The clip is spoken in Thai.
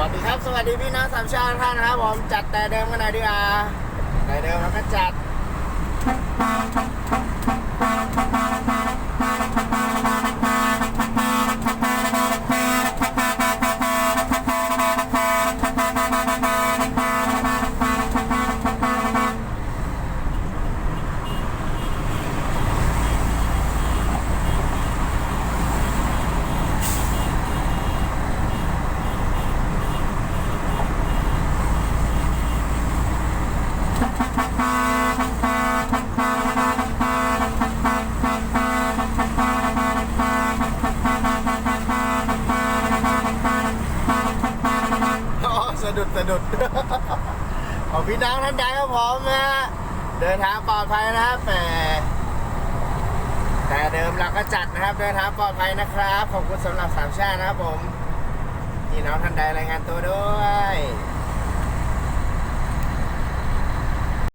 วัสดีครับ สวัสดีพี่น้องสามชาติท่านนะครับผมจัดแต่เดิมกันหน่อยดีกว่าแต่เดิมแล้วก็จัด อ๋อสะดุดสะดุดของพี่น้องท่านใดครับผมนะฮะเดินทางปลอดภัยนะครับแหมแต่เดิมเราก็จัดนะครับเดินทางปลอดภัยนะครับ ขอบคุณสำหรับสามชาตินะครับผมพี่น้องท่านใดรายงานตัวด้วย